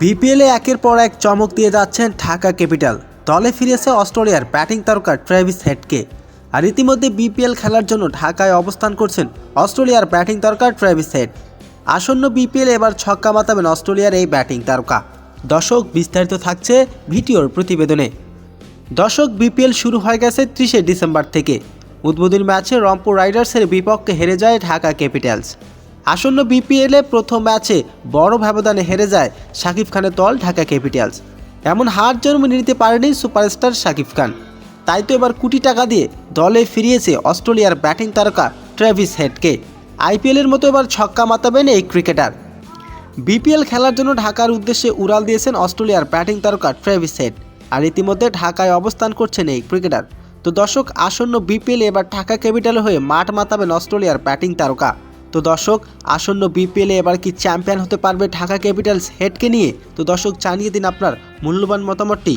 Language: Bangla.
বিপিএলে একের পর এক চমক দিয়ে যাচ্ছেন ঢাকা ক্যাপিটাল। দলে ফিরেছে অস্ট্রেলিয়ার ব্যাটিং তারকা ট্রেভিস হেডকে। আর ইতিমধ্যে বিপিএল খেলার জন্য ঢাকায় অবস্থান করছেন অস্ট্রেলিয়ার ব্যাটিং তারকা ট্রেভিস হেড। আসন্ন বিপিএল এবার ছক্কা মাতাবেন অস্ট্রেলিয়ার এই ব্যাটিং তারকা। দর্শক বিস্তারিত থাকছে ভিডিওর প্রতিবেদনে। দর্শক বিপিএল শুরু হয়ে গেছে ত্রিশে ডিসেম্বর থেকে। উদ্বোধনী ম্যাচে রংপুর রাইডার্সের বিপক্ষে হেরে যায় ঢাকা ক্যাপিটালস। আসন্ন বিপিএলে প্রথম ম্যাচে বড় ব্যবধানে হেরে যায় শাকিব খানের দল ঢাকা ক্যাপিটালস। এমন হার জন্ম নিতে পারেনি সুপারস্টার শাকিব খান। তাই তো এবার কোটি টাকা দিয়ে দলে ফিরিয়েছে অস্ট্রেলিয়ার ব্যাটিং তারকা ট্রেভিস হেডকে। আইপিএলের মতো এবার ছক্কা মাতাবেন এই ক্রিকেটার। বিপিএল খেলার জন্য ঢাকার উদ্দেশ্যে উড়াল দিয়েছেন অস্ট্রেলিয়ার ব্যাটিং তারকা ট্রেভিস হেড। আর ইতিমধ্যে ঢাকায় অবস্থান করছেন এই ক্রিকেটার। তো দর্শক, আসন্ন বিপিএল এবার ঢাকা ক্যাপিটাল হয়ে মাঠ মাতাবেন অস্ট্রেলিয়ার ব্যাটিং তারকা। তো দর্শক, আসন্ন বিপিএলে এবার কি চ্যাম্পিয়ন হতে পারবে ঢাকা ক্যাপিটালস হেডকে নিয়ে? তো দর্শক, জানিয়ে দিন আপনার মূল্যবান মতামতটি।